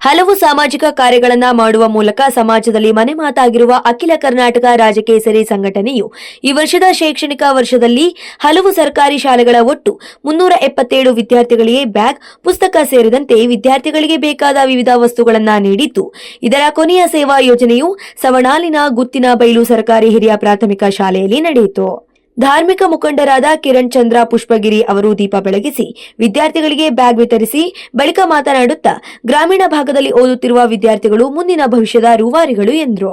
ಹಲವು ಸಾಮಾಜಿಕ ಕಾರ್ಯಗಳನ್ನ ಮಾಡುವ ಮೂಲಕ ಸಮಾಜದಲ್ಲಿ ಮನೆ ಮಾತಾಗಿರುವ ಅಖಿಲ ಕರ್ನಾಟಕ ರಾಜಕೇಸರಿ ಸಂಘಟನೆಯು ಈ ವರ್ಷದ ಶೈಕ್ಷಣಿಕ ವರ್ಷದಲ್ಲಿ ಹಲವು ಸರ್ಕಾರಿ ಶಾಲೆಗಳ ಒಟ್ಟು ಮುನ್ನೂರ ಎಪ್ಪತ್ತೇಳು ವಿದ್ಯಾರ್ಥಿಗಳಿಗೆ ಬ್ಯಾಗ್, ಪುಸ್ತಕ ಸೇರಿದಂತೆ ವಿದ್ಯಾರ್ಥಿಗಳಿಗೆ ಬೇಕಾದ ವಿವಿಧ ವಸ್ತುಗಳನ್ನ ನೀಡಿತ್ತು ಇದರ ಕೊನೆಯ ಸೇವಾ ಯೋಜನೆಯು ಸವಣಾಲಿನ ಗುತ್ತಿನ ಬೈಲು ಸರ್ಕಾರಿ ಹಿರಿಯ ಪ್ರಾಥಮಿಕ ಶಾಲೆಯಲ್ಲಿ ನಡೆಯಿತು. ಧಾರ್ಮಿಕ ಮುಖಂಡರಾದ ಕಿರಣ್ ಚಂದ್ರ ಪುಷ್ಪಗಿರಿ ಅವರು ದೀಪ ಬೆಳಗಿಸಿ ವಿದ್ಯಾರ್ಥಿಗಳಿಗೆ ಬ್ಯಾಗ್ ವಿತರಿಸಿ ಬಳಿಕ ಮಾತನಾಡುತ್ತಾ ಗ್ರಾಮೀಣ ಭಾಗದಲ್ಲಿ ಓದುತ್ತಿರುವ ವಿದ್ಯಾರ್ಥಿಗಳು ಮುಂದಿನ ಭವಿಷ್ಯದ ರೂವಾರಿಗಳು ಎಂದರು.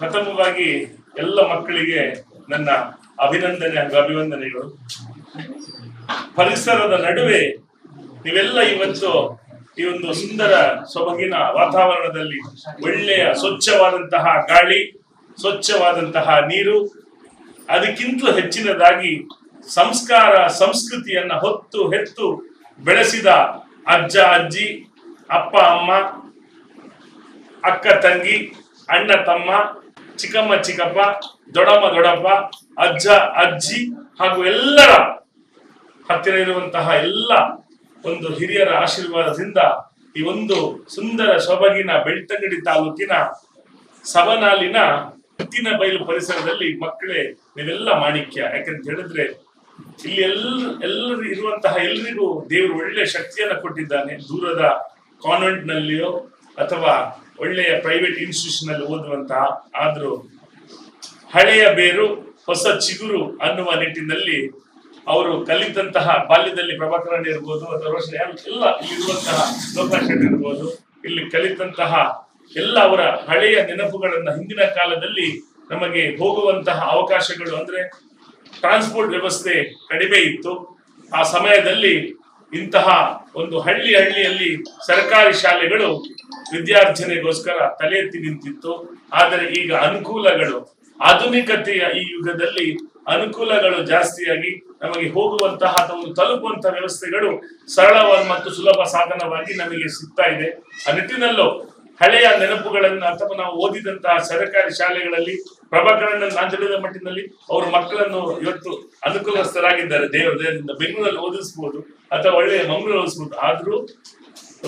ಪ್ರಥಮವಾಗಿ ಎಲ್ಲ ಮಕ್ಕಳಿಗೆ ನನ್ನ ಅಭಿನಂದನೆ ಹಾಗೂ ಅಭಿವಂದನೆಗಳು ಪರಿಸರದ ನಡುವೆ ನೀವೆಲ್ಲ ಇವತ್ತು ಈ ಒಂದು ಸುಂದರ, ಸೊಬಗಿನ ವಾತಾವರಣದಲ್ಲಿ ಒಳ್ಳೆಯ ಸ್ವಚ್ಛವಾದಂತಹ ಗಾಳಿ, ಸ್ವಚ್ಛವಾದಂತಹ ನೀರು ಅದಕ್ಕಿಂತಲೂ ಹೆಚ್ಚಿನದಾಗಿ ಸಂಸ್ಕಾರ, ಸಂಸ್ಕೃತಿಯನ್ನ ಹೊತ್ತು ಹೆತ್ತು ಬೆಳೆಸಿದ ಅಜ್ಜ, ಅಜ್ಜಿ, ಅಪ್ಪ, ಅಮ್ಮ, ಅಕ್ಕ, ತಂಗಿ, ಅಣ್ಣ, ತಮ್ಮ, ಚಿಕ್ಕಮ್ಮ, ಚಿಕ್ಕಪ್ಪ ದೊಡಮ್ಮ ದೊಡಪ್ಪ ಅಜ್ಜ, ಅಜ್ಜಿ ಹಾಗೂ ಎಲ್ಲರ ಹತ್ತಿರ ಇರುವಂತಹ ಎಲ್ಲ ಒಂದು ಹಿರಿಯರ ಆಶೀರ್ವಾದದಿಂದ ಈ ಒಂದು ಸುಂದರ ಸೊಬಗಿನ ಬೆಳ್ತಂಗಡಿ ತಾಲೂಕಿನ ಸವನಾಲಿನ ಹುತ್ತಿನ ಬಯಲು ಪರಿಸರದಲ್ಲಿ ಮಕ್ಕಳೇ ನೀವೆಲ್ಲ ಮಾಣಿಕ್ಯ. ಯಾಕಂತ ಹೇಳಿದ್ರೆ ಇಲ್ಲಿ ಎಲ್ಲ, ಎಲ್ಲರೂ ಇರುವಂತಹ ಎಲ್ರಿಗೂ ದೇವರು ಒಳ್ಳೆ ಶಕ್ತಿಯನ್ನು ಕೊಟ್ಟಿದ್ದಾನೆ. ದೂರದ ಕಾನ್ವೆಂಟ್ ನಲ್ಲಿಯೋ ಅಥವಾ ಒಳ್ಳೆಯ ಪ್ರೈವೇಟ್ ಇನ್ಸ್ಟಿಟ್ಯೂಷನ್ ಅಲ್ಲಿ ಓದುವಂತಹ ಆದ್ರೂ ಹಳೆಯ ಬೇರು, ಹೊಸ ಚಿಗುರು ಅನ್ನುವ ನಿಟ್ಟಿನಲ್ಲಿ ಅವರು ಕಲಿತಂತಹ ಬಾಲ್ಯದಲ್ಲಿ ಪ್ರಭಾಕರನ್ ಇರ್ಬೋದು ಅಥವಾ ರೋಷನ್ ಎಲ್ಲ ಇಲ್ಲಿರುವಂತಹ ಲೋಕನಾಥ್ ಶೆಟ್ಟಿ ಇರ್ಬೋದು. ಇಲ್ಲಿ ಕಲಿತಂತಹ ಎಲ್ಲ ಅವರ ಹಳೆಯ ನೆನಪುಗಳನ್ನ ಹಿಂದಿನ ಕಾಲದಲ್ಲಿ ನಮಗೆ ಹೋಗುವಂತಹ ಅವಕಾಶಗಳು ಅಂದ್ರೆ ಟ್ರಾನ್ಸ್ಪೋರ್ಟ್ ವ್ಯವಸ್ಥೆ ಕಡಿಮೆ ಇತ್ತು. ಆ ಸಮಯದಲ್ಲಿ ಇಂತಹ ಒಂದು ಹಳ್ಳಿ ಹಳ್ಳಿಯಲ್ಲಿ ಸರ್ಕಾರಿ ಶಾಲೆಗಳು ವಿದ್ಯಾರ್ಜನೆಗೋಸ್ಕರ ತಲೆ ಎತ್ತಿ ನಿಂತಿತ್ತು. ಆದರೆ ಈಗ ಅನುಕೂಲಗಳು, ಆಧುನಿಕತೆಯ ಈ ಯುಗದಲ್ಲಿ ಅನುಕೂಲಗಳು ಜಾಸ್ತಿಯಾಗಿ ನಮಗೆ ಹೋಗುವಂತಹ ಅಥವಾ ತಲುಪುವಂತಹ ವ್ಯವಸ್ಥೆಗಳು ಸರಳವಾಗಿ ಮತ್ತು ಸುಲಭ ಸಾಧನವಾಗಿ ನಮಗೆ ಸಿಗ್ತಾ ಇದೆ. ಆ ನಿಟ್ಟಿನಲ್ಲೂ ಹಳೆಯ ನೆನಪುಗಳನ್ನು ಅಥವಾ ನಾವು ಓದಿದಂತಹ ಸರ್ಕಾರಿ ಶಾಲೆಗಳಲ್ಲಿ ಪ್ರಭಾಕರಣ ನಾಂಜಲದ ಮಟ್ಟಿನಲ್ಲಿ ಅವರು ಮಕ್ಕಳನ್ನು ಇವತ್ತು ಅನುಕೂಲಸ್ಥರಾಗಿದ್ದಾರೆ. ದೇವರಿಂದ ಬೆಂಗಳೂರಲ್ಲಿ ಓದಿಸ್ಬೋದು ಅಥವಾ ಒಳ್ಳೆಯ ಮಂಗಳೂರು ಓದಿಸ್ಬೋದು. ಆದ್ರೂ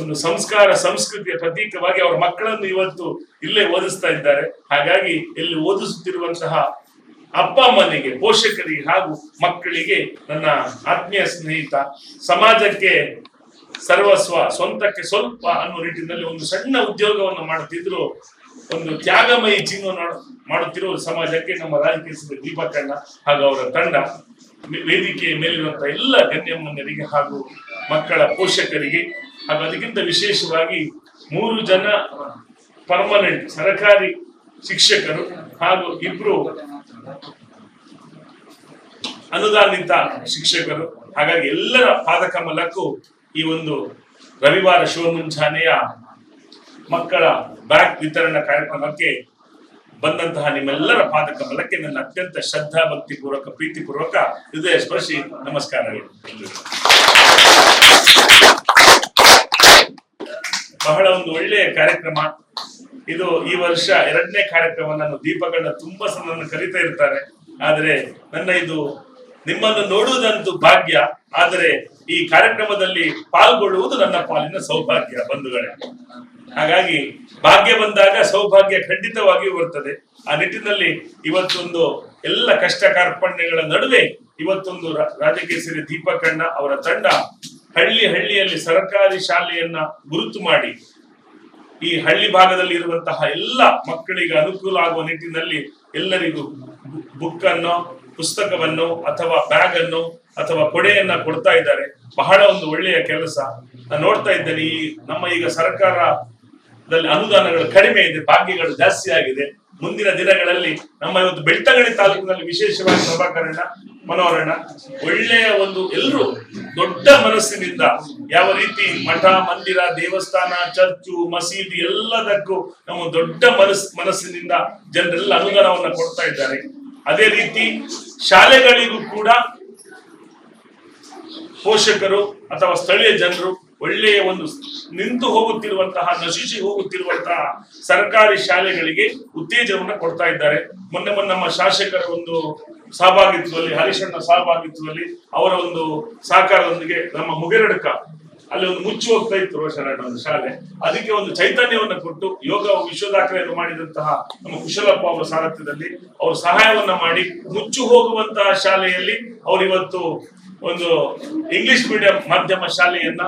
ಒಂದು ಸಂಸ್ಕಾರ, ಸಂಸ್ಕೃತಿಯ ಪ್ರತೀಕವಾಗಿ ಅವರ ಮಕ್ಕಳನ್ನು ಇವತ್ತು ಇಲ್ಲೇ ಓದಿಸ್ತಾ ಇದ್ದಾರೆ. ಹಾಗಾಗಿ ಇಲ್ಲಿ ಓದಿಸುತ್ತಿರುವಂತಹ ಅಪ್ಪ ಅಮ್ಮನಿಗೆ, ಪೋಷಕರಿಗೆ ಹಾಗೂ ಮಕ್ಕಳಿಗೆ ನನ್ನ ಆತ್ಮೀಯ ಸ್ನೇಹಿತ, ಸಮಾಜಕ್ಕೆ ಸರ್ವಸ್ವ ಸ್ವಂತಕ್ಕೆ ಸ್ವಲ್ಪ ಅನ್ನೋ ನಿಟ್ಟಿನಲ್ಲಿ ಒಂದು ಸಣ್ಣ ಉದ್ಯೋಗವನ್ನು ಮಾಡುತ್ತಿದ್ರು, ಒಂದು ತ್ಯಾಗಮಯಿ ಜೀವನ ಮಾಡುತ್ತಿರುವ ಸಮಾಜಕ್ಕೆ ನಮ್ಮ ರಾಜಕೀಯ ದೀಪಕಣ್ಣ ಹಾಗೂ ಅವರ ತಂಡ ವೇದಿಕೆಯ ಮೇಲಿರುವಂತಹ ಎಲ್ಲ ಗಣ್ಯಮನ್ಯರಿಗೆ ಹಾಗೂ ಮಕ್ಕಳ ಪೋಷಕರಿಗೆ ಹಾಗೂ ಅದಕ್ಕಿಂತ ವಿಶೇಷವಾಗಿ ಮೂರು ಜನ ಪರ್ಮನೆಂಟ್ ಸರಕಾರಿ ಶಿಕ್ಷಕರು ಹಾಗೂ ಇಬ್ರು ಅನುದಾನಿತ ಶಿಕ್ಷಕರು, ಹಾಗಾಗಿ ಎಲ್ಲರ ಪಾದಕಮಲಕ್ಕೂ ಈ ಒಂದು ರವಿವಾರ ಶಿವ ಮುಂಜಾನೆಯ ಮಕ್ಕಳ ಬ್ಯಾಗ್ ವಿತರಣಾ ಕಾರ್ಯಕ್ರಮಕ್ಕೆ ಬಂದಂತಹ ನಿಮ್ಮೆಲ್ಲರ ಪಾದಕಮಲಕ್ಕೆ ನನ್ನ ಅತ್ಯಂತ ಶ್ರದ್ಧಾ ಭಕ್ತಿ ಪೂರ್ವಕ ಪ್ರೀತಿ ಪೂರ್ವಕ ಹೃದಯ ಸ್ಪರ್ಶಿ ನಮಸ್ಕಾರಗಳು. ಬಹಳ ಒಂದು ಒಳ್ಳೆಯ ಕಾರ್ಯಕ್ರಮ. ಇದು ಈ ವರ್ಷ ಎರಡನೇ ಕಾರ್ಯಕ್ರಮ ನಾನು ದೀಪಗಳನ್ನ ತುಂಬಾ ಸಲ ನನ್ನ ಕರೀತಾ ಇರ್ತಾರೆ. ಆದ್ರೆ ನನ್ನ ಇದು ನಿಮ್ಮನ್ನು ನೋಡುವುದಂತೂ ಭಾಗ್ಯ. ಆದರೆ ಈ ಕಾರ್ಯಕ್ರಮದಲ್ಲಿ ಪಾಲ್ಗೊಳ್ಳುವುದು ನನ್ನ ಪಾಲಿನ ಸೌಭಾಗ್ಯ, ಬಂಧುಗಳೇ. ಹಾಗಾಗಿ ಭಾಗ್ಯ ಬಂದಾಗ ಸೌಭಾಗ್ಯ ಖಂಡಿತವಾಗಿಯೂ ಬರ್ತದೆ ಆ ನಿಟ್ಟಿನಲ್ಲಿ ಇವತ್ತೊಂದು ಎಲ್ಲ ಕಷ್ಟ ಕಾರ್ಪಣ್ಯಗಳ ನಡುವೆ ಇವತ್ತೊಂದು ರಾಜಕೇಸರಿ ದೀಪಕಣ್ಣ ಅವರ ತಂಡ ಹಳ್ಳಿ ಹಳ್ಳಿಯಲ್ಲಿ ಸರ್ಕಾರಿ ಶಾಲೆಯನ್ನ ಗುರುತು ಮಾಡಿ ಈ ಹಳ್ಳಿ ಭಾಗದಲ್ಲಿ ಇರುವಂತಹ ಎಲ್ಲ ಮಕ್ಕಳಿಗೆ ಅನುಕೂಲ ಆಗುವ ನಿಟ್ಟಿನಲ್ಲಿ ಎಲ್ಲರಿಗೂ ಬುಕ್ ಅನ್ನು ಪುಸ್ತಕವನ್ನು ಅಥವಾ ಬ್ಯಾಗ್ ಅನ್ನು ಅಥವಾ ಕೊಡೆಯನ್ನ ಕೊಡ್ತಾ ಇದ್ದಾರೆ. ಬಹಳ ಒಂದು ಒಳ್ಳೆಯ ಕೆಲಸ. ನಾನು ನೋಡ್ತಾ ಇದ್ದೇನೆ, ಈ ನಮ್ಮ ಈಗ ಸರ್ಕಾರದಲ್ಲಿ ಅನುದಾನಗಳು ಕಡಿಮೆ ಇದೆ, ಭಾಗ್ಯಗಳು ಜಾಸ್ತಿ ಆಗಿದೆ. ಮುಂದಿನ ದಿನಗಳಲ್ಲಿ ನಮ್ಮ ಇವತ್ತು ಬೆಳ್ತಂಗಡಿ ತಾಲೂಕಿನಲ್ಲಿ ವಿಶೇಷವಾಗಿ ಪ್ರಭಾಕರಣ ಮನೋಹರಣ ಒಳ್ಳೆಯ ಒಂದು ಎಲ್ಲರೂ ದೊಡ್ಡ ಮನಸ್ಸಿನಿಂದ ಯಾವ ರೀತಿ ಮಠ, ಮಂದಿರ, ದೇವಸ್ಥಾನ, ಚರ್ಚು, ಮಸೀದಿ ಎಲ್ಲದಕ್ಕೂ ನಮ್ಮ ದೊಡ್ಡ ಮನಸ್, ಮನಸ್ಸಿನಿಂದ ಜನರೆಲ್ಲ ಅನುದಾನವನ್ನ ಕೊಡ್ತಾ ಇದ್ದಾರೆ. ಅದೇ ರೀತಿ ಶಾಲೆಗಳಿಗೂ ಕೂಡ ಪೋಷಕರು ಅಥವಾ ಸ್ಥಳೀಯ ಜನರು ಒಳ್ಳೆಯ ಒಂದು ನಿಂತು ಹೋಗುತ್ತಿರುವಂತಹ, ನಶಿಸಿ ಹೋಗುತ್ತಿರುವಂತಹ ಸರ್ಕಾರಿ ಶಾಲೆಗಳಿಗೆ ಉತ್ತೇಜನವನ್ನು ಕೊಡ್ತಾ ಇದ್ದಾರೆ. ಮೊನ್ನೆ ಮೊನ್ನೆ ನಮ್ಮ ಶಾಸಕರ ಒಂದು ಸಹಭಾಗಿತ್ವದಲ್ಲಿ, ಹರೀಶಣ್ಣ ಸಹಭಾಗಿತ್ವದಲ್ಲಿ ಅವರ ಒಂದು ಸಹಕಾರದೊಂದಿಗೆ ನಮ್ಮ ಮುಗಿರಡ್ಕ ಅಲ್ಲಿ ಒಂದು ಮುಚ್ಚಿ ಹೋಗ್ತಾ ಇತ್ತು ರೋಷನಾಟ ಒಂದು ಶಾಲೆ. ಅದಕ್ಕೆ ಒಂದು ಚೈತನ್ಯವನ್ನ ಕೊಟ್ಟು ಯೋಗ ವಿಶ್ವದಾಖಲೆಯನ್ನು ಮಾಡಿದಂತಹ ನಮ್ಮ ಕುಶಲಪ್ಪ ಅವರ ಸಾರಥ್ಯದಲ್ಲಿ ಅವರು ಸಹಾಯವನ್ನ ಮಾಡಿ ಮುಚ್ಚು ಹೋಗುವಂತಹ ಶಾಲೆಯಲ್ಲಿ ಅವರು ಇವತ್ತು ಒಂದು ಇಂಗ್ಲಿಷ್ ಮೀಡಿಯಂ ಮಾಧ್ಯಮ ಶಾಲೆಯನ್ನ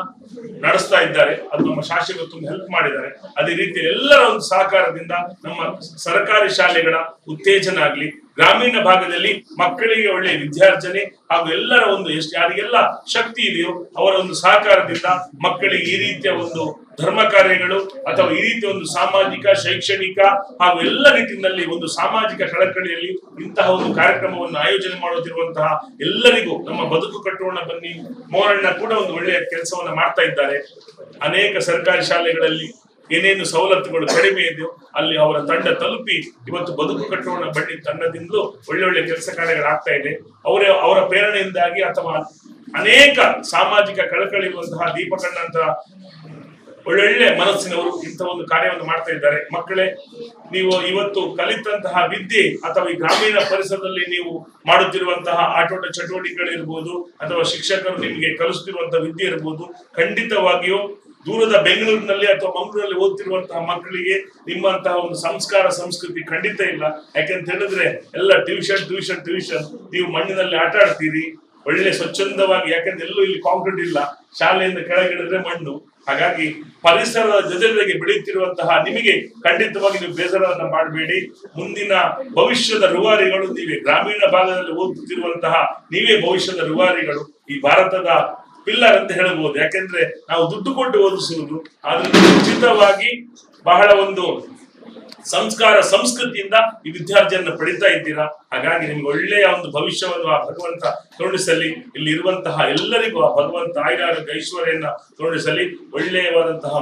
ನಡೆಸ್ತಾ ಇದ್ದಾರೆ. ಅದು ನಮ್ಮ ಶಾಸಕರು ತುಂಬ ಹೆಲ್ಪ್ ಮಾಡಿದ್ದಾರೆ. ಅದೇ ರೀತಿ ಎಲ್ಲರ ಒಂದು ಸಹಕಾರದಿಂದ ನಮ್ಮ ಸರ್ಕಾರಿ ಶಾಲೆಗಳ ಉತ್ತೇಜನ ಆಗ್ಲಿ ಗ್ರಾಮೀಣ ಭಾಗದಲ್ಲಿ ಮಕ್ಕಳಿಗೆ ಒಳ್ಳೆಯ ವಿದ್ಯಾರ್ಜನೆ ಹಾಗೂ ಎಲ್ಲರ ಒಂದು ಎಷ್ಟು ಯಾರಿಗೆಲ್ಲ ಶಕ್ತಿ ಇದೆಯೋ ಅವರ ಒಂದು ಸಹಕಾರದಿಂದ ಮಕ್ಕಳಿಗೆ ಈ ರೀತಿಯ ಒಂದು ಧರ್ಮ ಕಾರ್ಯಗಳು ಅಥವಾ ಈ ರೀತಿಯ ಒಂದು ಸಾಮಾಜಿಕ, ಶೈಕ್ಷಣಿಕ ಹಾಗೂ ಎಲ್ಲ ರೀತಿಯಲ್ಲಿ ಒಂದು ಸಾಮಾಜಿಕ ಕಳಕಳಿಯಲ್ಲಿ ಇಂತಹ ಒಂದು ಕಾರ್ಯಕ್ರಮವನ್ನು ಆಯೋಜನೆ ಮಾಡುತ್ತಿರುವಂತಹ ಎಲ್ಲರಿಗೂ ನಮ್ಮ ಬದುಕು ಕಟ್ಟೋಣ ಬನ್ನಿ. ಮೋರಣ್ಣ ಕೂಡ ಒಂದು ಒಳ್ಳೆಯ ಕೆಲಸವನ್ನು ಮಾಡ್ತಾ ಇದ್ದಾರೆ. ಅನೇಕ ಸರ್ಕಾರಿ ಶಾಲೆಗಳಲ್ಲಿ ಏನೇನು ಸವಲತ್ತುಗಳು ಕಡಿಮೆ ಇದೆಯೋ ಅಲ್ಲಿ ಅವರ ತಂಡ ತಲುಪಿ ಇವತ್ತು ಬದುಕು ಕಟ್ಟೋಣ ಬಡ್ಡಿ ತಂಡದಿಂದಲೂ ಒಳ್ಳೆ ಒಳ್ಳೆ ಕೆಲಸ ಕಾರ್ಯಗಳಾಗ್ತಾ ಇದೆ. ಅವರ ಅವರ ಪ್ರೇರಣೆಯಿಂದಾಗಿ ಅಥವಾ ಅನೇಕ ಸಾಮಾಜಿಕ ಕಳಕಳಿ ಇರುವಂತಹ ಕಂಡಂತಹ ಒಳ್ಳೊಳ್ಳೆ ಮನಸ್ಸಿನವರು ಇಂಥ ಒಂದು ಕಾರ್ಯವನ್ನು ಮಾಡ್ತಾ ಇದ್ದಾರೆ. ಮಕ್ಕಳೇ, ನೀವು ಇವತ್ತು ಕಲಿತಂತಹ ವಿದ್ಯೆ ಅಥವಾ ಈ ಗ್ರಾಮೀಣ ಪರಿಸರದಲ್ಲಿ ನೀವು ಮಾಡುತ್ತಿರುವಂತಹ ಆಟೋಟ ಚಟುವಟಿಕೆಗಳಿರ್ಬೋದು ಅಥವಾ ಶಿಕ್ಷಕರು ನಿಮಗೆ ಕಲಿಸುತ್ತಿರುವಂತಹ ವಿದ್ಯೆ ಇರ್ಬೋದು, ಖಂಡಿತವಾಗಿಯೂ ದೂರದ ಬೆಂಗಳೂರಿನಲ್ಲಿ ಅಥವಾ ಮಂಗಳೂರಲ್ಲಿ ಓದ್ತಿರುವಂತಹ ಮಕ್ಕಳಿಗೆ ನಿಮ್ಮಂತಹ ಒಂದು ಸಂಸ್ಕಾರ, ಸಂಸ್ಕೃತಿ ಖಂಡಿತ ಇಲ್ಲ. ಯಾಕೆಂತ ಹೇಳಿದ್ರೆ ಎಲ್ಲ ಟ್ಯೂಷನ್ ಟ್ಯೂಷನ್ ಟ್ಯೂಷನ್ ನೀವು ಮಣ್ಣಿನಲ್ಲಿ ಆಟ ಆಡ್ತೀರಿ. ಒಳ್ಳೆ ಸ್ವಚ್ಛಂದವಾಗಿ, ಯಾಕಂದ್ರೆ ಎಲ್ಲೂ ಇಲ್ಲಿ ಕಾಂಕ್ರೀಟ್ ಇಲ್ಲ. ಶಾಲೆಯಿಂದ ಕೆಳಗಿಡಿದ್ರೆ ಮಣ್ಣು. ಹಾಗಾಗಿ ಪರಿಸರದ ಜೊತೆಗೆ ಬೆಳೆಯುತ್ತಿರುವಂತಹ ನಿಮಗೆ ಖಂಡಿತವಾಗಿ ನೀವು ಬೇಸರವನ್ನು ಮಾಡಬೇಡಿ. ಮುಂದಿನ ಭವಿಷ್ಯದ ರುವಾರಿಗಳು ನೀವೇ. ಗ್ರಾಮೀಣ ಭಾಗದಲ್ಲಿ ಓದುತ್ತಿರುವಂತಹ ನೀವೇ ಭವಿಷ್ಯದ ರುವಾರಿಗಳು. ಈ ಭಾರತದ ಪಿಲ್ಲರ್ ಅಂತ ಹೇಳಬಹುದು. ಯಾಕೆಂದ್ರೆ ನಾವು ದುಡ್ಡು ಕೊಟ್ಟು ಓದಿಸುವುದು ನೀವು ಉಚಿತವಾಗಿ ಬಹಳ ಒಂದು ಸಂಸ್ಕಾರ ಸಂಸ್ಕೃತಿಯಿಂದ ಈ ವಿದ್ಯಾರ್ಥಿಯನ್ನ ಪಡಿತಾ ಇದ್ದೀರಾ? ಹಾಗಾಗಿ ನಿಮ್ಗೆ ಒಳ್ಳೆಯ ಒಂದು ಭವಿಷ್ಯವನ್ನು ಆ ಭಗವಂತ ಕರುಣಿಸಲಿ ಇಲ್ಲಿ ಇರುವಂತಹ ಎಲ್ಲರಿಗೂ ಆ ಭಗವಂತ ಆಯ್ದಾರೋಗ್ಯ ಐಶ್ವರ್ಯನ್ನ ಕರುಣಿಸಲಿ ಒಳ್ಳೆಯವಾದಂತಹ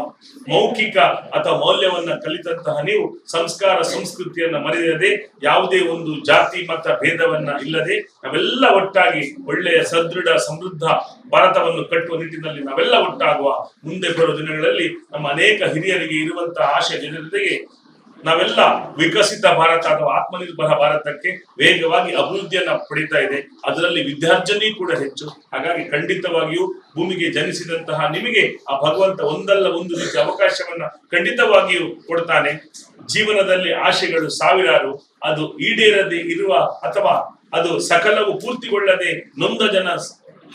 ಮೌಖಿಕ ಅಥವಾ ಮೌಲ್ಯವನ್ನ ಕಲಿತಂತಹ ನೀವು ಸಂಸ್ಕಾರ ಸಂಸ್ಕೃತಿಯನ್ನ ಮರೆಯದೆ, ಯಾವುದೇ ಒಂದು ಜಾತಿ, ಮತ, ಭೇದವನ್ನ ಇಲ್ಲದೆ ನಾವೆಲ್ಲ ಒಟ್ಟಾಗಿ ಒಳ್ಳೆಯ ಸದೃಢ, ಸಮೃದ್ಧ ಭಾರತವನ್ನು ಕಟ್ಟುವ ನಿಟ್ಟಿನಲ್ಲಿ ನಾವೆಲ್ಲ ಒಟ್ಟಾಗುವ ಮುಂದೆ ಬರುವ ದಿನಗಳಲ್ಲಿ ನಮ್ಮ ಅನೇಕ ಹಿರಿಯರಿಗೆ ಇರುವಂತಹ ಆಶಯ ಜನತೆಗೆ ನಾವೆಲ್ಲ ವಿಕಸಿತ ಭಾರತ ಅಥವಾ ಆತ್ಮನಿರ್ಭರ ಭಾರತಕ್ಕೆ ವೇಗವಾಗಿ ಅಭಿವೃದ್ಧಿಯನ್ನ ಪಡಿತಾ ಇದೆ. ಅದರಲ್ಲಿ ವಿದ್ಯಾರ್ಜನೆ ಕೂಡ ಹೆಚ್ಚು. ಹಾಗಾಗಿ ಖಂಡಿತವಾಗಿಯೂ ಭೂಮಿಗೆ ಜನಿಸಿದಂತಹ ನಿಮಗೆ ಆ ಭಗವಂತ ಒಂದಲ್ಲ ಒಂದು ರೀತಿಯ ಅವಕಾಶವನ್ನ ಖಂಡಿತವಾಗಿಯೂ ಕೊಡ್ತಾನೆ. ಜೀವನದಲ್ಲಿ ಆಶೆಗಳು ಸಾವಿರಾರು. ಅದು ಈಡೇರದೆ ಇರುವ ಅಥವಾ ಅದು ಸಕಲವು ಪೂರ್ತಿಗೊಳ್ಳದೆ ನೊಂದ ಜನ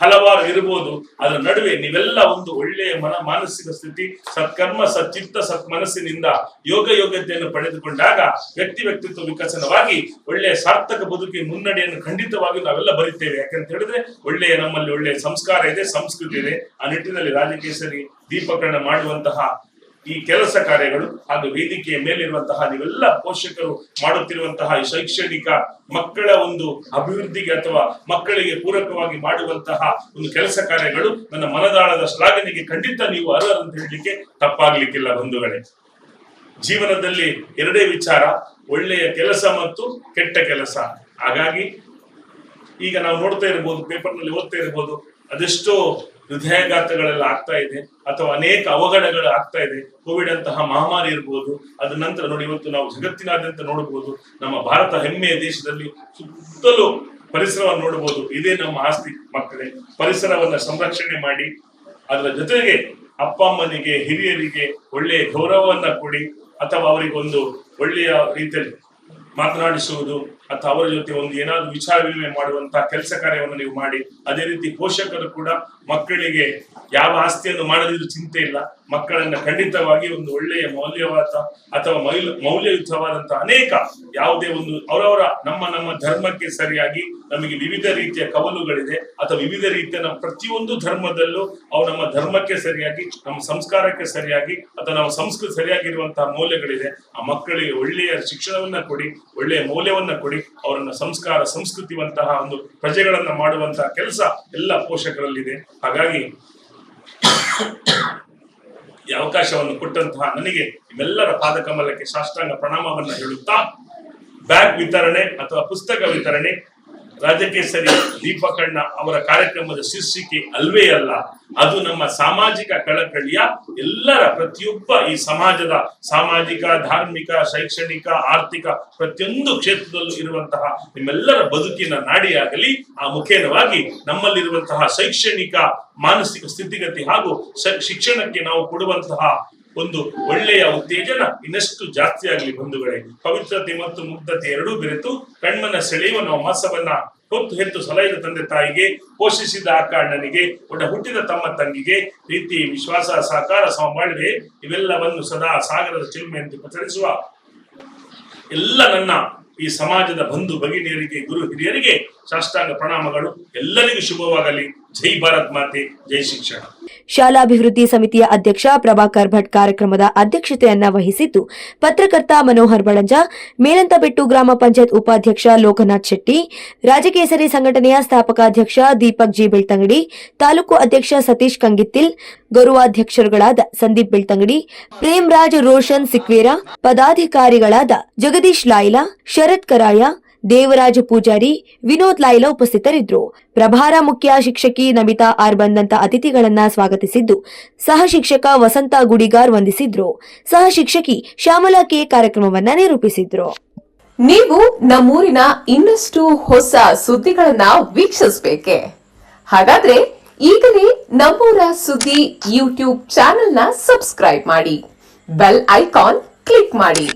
ಹಲವಾರು ಇರಬಹುದು ಅದರ ನಡುವೆ ನೀವೆಲ್ಲ ಒಂದು ಒಳ್ಳೆಯ ಮನ ಮಾನಸಿಕ ಸ್ಥಿತಿ, ಸತ್ಕರ್ಮ, ಸಚ್ಚಿತ್ತ ಸತ್ ಮನಸ್ಸಿನಿಂದ ಯೋಗ ಯೋಗ್ಯತೆಯನ್ನು ಪಡೆದುಕೊಂಡಾಗ ವ್ಯಕ್ತಿ ವ್ಯಕ್ತಿತ್ವ ವಿಕಸನವಾಗಿ ಒಳ್ಳೆಯ ಸಾರ್ಥಕ ಬದುಕಿ ಮುನ್ನಡೆಯನ್ನು ಖಂಡಿತವಾಗಿ ನಾವೆಲ್ಲ ಬರೀತೇವೆ. ಯಾಕಂತ ಹೇಳಿದ್ರೆ ಒಳ್ಳೆಯ ನಮ್ಮಲ್ಲಿ ಒಳ್ಳೆಯ ಸಂಸ್ಕಾರ ಇದೆ, ಸಂಸ್ಕೃತಿ ಇದೆ. ಆ ನಿಟ್ಟಿನಲ್ಲಿ ರಾಜಕೇಸರಿ ದೀಪಕರಣ ಮಾಡುವಂತಹ ಈ ಕೆಲಸ ಕಾರ್ಯಗಳು ಹಾಗೂ ವೇದಿಕೆಯ ಮೇಲಿರುವಂತಹ ನೀವೆಲ್ಲ ಪೋಷಕರು ಮಾಡುತ್ತಿರುವಂತಹ ಶೈಕ್ಷಣಿಕ ಮಕ್ಕಳ ಒಂದು ಅಭಿವೃದ್ಧಿಗೆ ಅಥವಾ ಮಕ್ಕಳಿಗೆ ಪೂರಕವಾಗಿ ಮಾಡುವಂತಹ ಒಂದು ಕೆಲಸ ಕಾರ್ಯಗಳು ನನ್ನ ಮನದಾಳದ ಶ್ಲಾಘನೆಗೆ ಖಂಡಿತ ನೀವು ಅರ್ಹರು ಅಂತ ಹೇಳಲಿಕ್ಕೆ ತಪ್ಪಾಗ್ಲಿಕ್ಕಿಲ್ಲ ಬಂಧುಗಳೇ. ಜೀವನದಲ್ಲಿ ಎರಡೇ ವಿಚಾರ, ಒಳ್ಳೆಯ ಕೆಲಸ ಮತ್ತು ಕೆಟ್ಟ ಕೆಲಸ. ಹಾಗಾಗಿ ಈಗ ನಾವು ನೋಡ್ತಾ ಇರ್ಬೋದು ಪೇಪರ್ನಲ್ಲಿ ಓದ್ತಾ ಇರ್ಬೋದು, ಅದೆಷ್ಟೋ ಹೃದಯಾಘಾತಗಳೆಲ್ಲ ಆಗ್ತಾ ಇದೆ ಅಥವಾ ಅನೇಕ ಅವಘಡಗಳು ಆಗ್ತಾ ಇದೆ. ಕೋವಿಡ್ ಅಂತಹ ಮಹಾಮಾರಿ ಇರ್ಬೋದು ಅದ ನಂತರ ನೋಡಿ ಇವತ್ತು ನಾವು ಜಗತ್ತಿನಾದ್ಯಂತ ನೋಡಬಹುದು ನಮ್ಮ ಭಾರತ ಹೆಮ್ಮೆಯ ದೇಶದಲ್ಲಿ ಸುತ್ತಲೂ ಪರಿಸರವನ್ನು ನೋಡಬಹುದು ಇದೇ ನಮ್ಮ ಆಸ್ತಿ ಮಕ್ಕಳೇ. ಪರಿಸರವನ್ನ ಸಂರಕ್ಷಣೆ ಮಾಡಿ, ಅದರ ಜೊತೆಗೆ ಅಪ್ಪ ಅಮ್ಮನಿಗೆ, ಹಿರಿಯರಿಗೆ ಒಳ್ಳೆಯ ಗೌರವವನ್ನ ಕೊಡಿ, ಅಥವಾ ಅವರಿಗೊಂದು ಒಳ್ಳೆಯ ರೀತಿಯಲ್ಲಿ ಮಾತನಾಡಿಸುವುದು, ಅಥವಾ ಅವರ ಜೊತೆ ಒಂದು ಏನಾದ್ರು ವಿಚಾರ ವಿನಿಮಯ ಮಾಡುವಂತಹ ಕೆಲಸ ಕಾರ್ಯವನ್ನು ನೀವು ಮಾಡಿ. ಅದೇ ರೀತಿ ಪೋಷಕರು ಕೂಡ ಮಕ್ಕಳಿಗೆ ಯಾವ ಆಸ್ತಿಯನ್ನು ಮಾಡದಿದ್ರು ಚಿಂತೆ ಇಲ್ಲ. ಮಕ್ಕಳನ್ನ ಖಂಡಿತವಾಗಿ ಒಂದು ಒಳ್ಳೆಯ ಮೌಲ್ಯವಾದ ಅಥವಾ ಮೈಲ್ ಮೌಲ್ಯಯುತವಾದಂತಹ ಅನೇಕ ಯಾವುದೇ ಒಂದು ಅವರವರ ನಮ್ಮ ನಮ್ಮ ಧರ್ಮಕ್ಕೆ ಸರಿಯಾಗಿ ನಮಗೆ ವಿವಿಧ ರೀತಿಯ ಕವಲುಗಳಿದೆ. ಅಥವಾ ವಿವಿಧ ರೀತಿಯ ನಮ್ಮ ಪ್ರತಿಯೊಂದು ಧರ್ಮದಲ್ಲೂ ಅವು ನಮ್ಮ ಧರ್ಮಕ್ಕೆ ಸರಿಯಾಗಿ, ನಮ್ಮ ಸಂಸ್ಕಾರಕ್ಕೆ ಸರಿಯಾಗಿ ಅಥವಾ ನಮ್ಮ ಸಂಸ್ಕೃತಿ ಸರಿಯಾಗಿರುವಂತಹ ಮೌಲ್ಯಗಳಿದೆ. ಆ ಮಕ್ಕಳಿಗೆ ಒಳ್ಳೆಯ ಶಿಕ್ಷಣವನ್ನ ಕೊಡಿ, ಒಳ್ಳೆಯ ಮೌಲ್ಯವನ್ನ ಕೊಡಿ. ಅವರನ್ನ ಸಂಸ್ಕಾರ, ಸಂಸ್ಕೃತಿವಂತಹ ಒಂದು ಪ್ರಜೆಗಳನ್ನ ಮಾಡುವಂತಹ ಕೆಲಸ ಎಲ್ಲ ಪೋಷಕರಲ್ಲಿದೆ. ಹಾಗಾಗಿ ಈ ಅವಕಾಶವನ್ನು ಕೊಟ್ಟಂತಹ ನನಗೆ ನಿಮ್ಮೆಲ್ಲರ ಪಾದಕಮಲಕ್ಕೆ ಸಾಷ್ಟಾಂಗ ಪ್ರಣಾಮವನ್ನು ಹೇಳುತ್ತಾ ಬ್ಯಾಗ್ ವಿತರಣೆ ಅಥವಾ ಪುಸ್ತಕ ವಿತರಣೆ ರಾಜಕೇಸರಿ ದೀಪಕಣ್ಣ ಅವರ ಕಾರ್ಯಕ್ರಮದ ಶೀರ್ಷಿಕೆ ಅಲ್ವೇ ಅಲ್ಲ. ಅದು ನಮ್ಮ ಸಾಮಾಜಿಕ ಕಳಕಳಿಯ ಎಲ್ಲರ ಪ್ರತಿಯೊಬ್ಬ ಈ ಸಮಾಜದ ಸಾಮಾಜಿಕ, ಧಾರ್ಮಿಕ, ಶೈಕ್ಷಣಿಕ, ಆರ್ಥಿಕ ಪ್ರತಿಯೊಂದು ಕ್ಷೇತ್ರದಲ್ಲೂ ಇರುವಂತಹ ನಿಮ್ಮೆಲ್ಲರ ಬದುಕಿನ ನಾಡಿಯಾಗಲಿ, ಆ ಮುಖೇನವಾಗಿ ನಮ್ಮಲ್ಲಿರುವಂತಹ ಶೈಕ್ಷಣಿಕ, ಮಾನಸಿಕ ಸ್ಥಿತಿಗತಿ ಹಾಗೂ ಶಿಕ್ಷಣಕ್ಕೆ ನಾವು ಕೊಡುವಂತಹ ಒಂದು ಒಳ್ಳೆಯ ಉತ್ತೇಜನ ಇನ್ನಷ್ಟು ಜಾಸ್ತಿ ಆಗಲಿ ಬಂಧುಗಳೇ. ಪವಿತ್ರತೆ ಮತ್ತು ಮುಗ್ಧತೆ ಎರಡೂ ಬೆರೆತು ಕಣ್ಮನ ಸೆಳೆಯುವ ನಾವು ಮಾಸವನ್ನ ಹೊತ್ತು ಹೆತ್ತು ಸಲಹಿದ ತಂದೆ ತಾಯಿಗೆ, ಪೋಷಿಸಿದ ಆಕಾಣನಿಗೆ ಒಡ ಹುಟ್ಟಿದ ತಮ್ಮ ತಂಗಿಗೆ, ಪ್ರೀತಿ, ವಿಶ್ವಾಸ, ಸಹಕಾರ ಸಮಬಾಳ್ವೆ ಇವೆಲ್ಲವನ್ನು ಸದಾ ಸಾಗರದ ಚಿಲುಮೆಯಂತೆ ಪ್ರಚರಿಸುವ ಎಲ್ಲ ನನ್ನ ಈ ಸಮಾಜದ ಬಂಧು ಭಗಿನಿಯರಿಗೆ, ಗುರು ಹಿರಿಯರಿಗೆ, ಸಾಷ್ಟಾಂಗ ಪ್ರಣಾಮಗಳು. ಎಲ್ಲರಿಗೂ ಶುಭವಾಗಲಿ. ಜೈ ಭಾರತ್ ಮಾತೆ, ಜೈ ಶಿಕ್ಷಣ. ಶಾಲಾಭಿವೃದ್ಧಿ ಸಮಿತಿಯ ಅಧ್ಯಕ್ಷ ಪ್ರಭಾಕರ್ ಭಟ್ ಕಾರ್ಯಕ್ರಮದ ಅಧ್ಯಕ್ಷತೆಯನ್ನ ವಹಿಸಿದ್ದು ಪತ್ರಕರ್ತ ಮನೋಹರ್ ಬಳಂಜ ಮೇಲಂತಬೆಟ್ಟು ಗ್ರಾಮ ಪಂಚಾಯತ್ ಉಪಾಧ್ಯಕ್ಷ ಲೋಕನಾಥ್ ಶೆಟ್ಟಿ, ರಾಜಕೇಸರಿ ಸಂಘಟನೆಯ ಸ್ಥಾಪಕಾಧ್ಯಕ್ಷ ದೀಪಕ್ ಜಿ ಬೆಳ್ತಂಗಡಿ, ತಾಲೂಕು ಅಧ್ಯಕ್ಷ ಸತೀಶ್ ಕಂಗಿತ್ತಿಲ್, ಗೌರವಾಧ್ಯಕ್ಷರುಗಳಾದ ಸಂದೀಪ್ ಬೆಳ್ತಂಗಡಿ, ಪ್ರೇಮ್ರಾಜ್ ರೋಷನ್ ಸಿಕ್ವೇರಾ, ಪದಾಧಿಕಾರಿಗಳಾದ ಜಗದೀಶ್ ಲಾಯ್ಲಾ, ಶರತ್ ಕರಾಯ ದೇವರಾಜ ಪೂಜಾರಿ ವಿನೋದ್ ಲಾಯ್ಲ ಉಪಸ್ಥಿತರಿದ್ದರು. ಪ್ರಭಾರ ಮುಖ್ಯ ಶಿಕ್ಷಕಿ ನಮಿತಾ ಆರ್ ಬಂದಂತ ಅತಿಥಿಗಳನ್ನ ಸ್ವಾಗತಿಸಿದ್ದು, ಸಹ ಶಿಕ್ಷಕ ವಸಂತ ಗುಡಿಗಾರ್ ವಂದಿಸಿದ್ರು. ಸಹ ಶಿಕ್ಷಕಿ ಶ್ಯಾಮಲಾ ಕೆ ಕಾರ್ಯಕ್ರಮವನ್ನ ನಿರೂಪಿಸಿದ್ರು. ನೀವು ನಮ್ಮೂರಿನ ಇನ್ನಷ್ಟು ಹೊಸ ಸುದ್ದಿಗಳನ್ನ ವೀಕ್ಷಿಸಬೇಕೆ? ಹಾಗಾದ್ರೆ ಈಗಲೇ ನಮ್ಮೂರ ಸುದ್ದಿ ಯೂಟ್ಯೂಬ್ ಚಾನೆಲ್ನ ಸಬ್ಸ್ಕ್ರೈಬ್ ಮಾಡಿ, ಬೆಲ್ ಐಕಾನ್ ಕ್ಲಿಕ್ ಮಾಡಿ.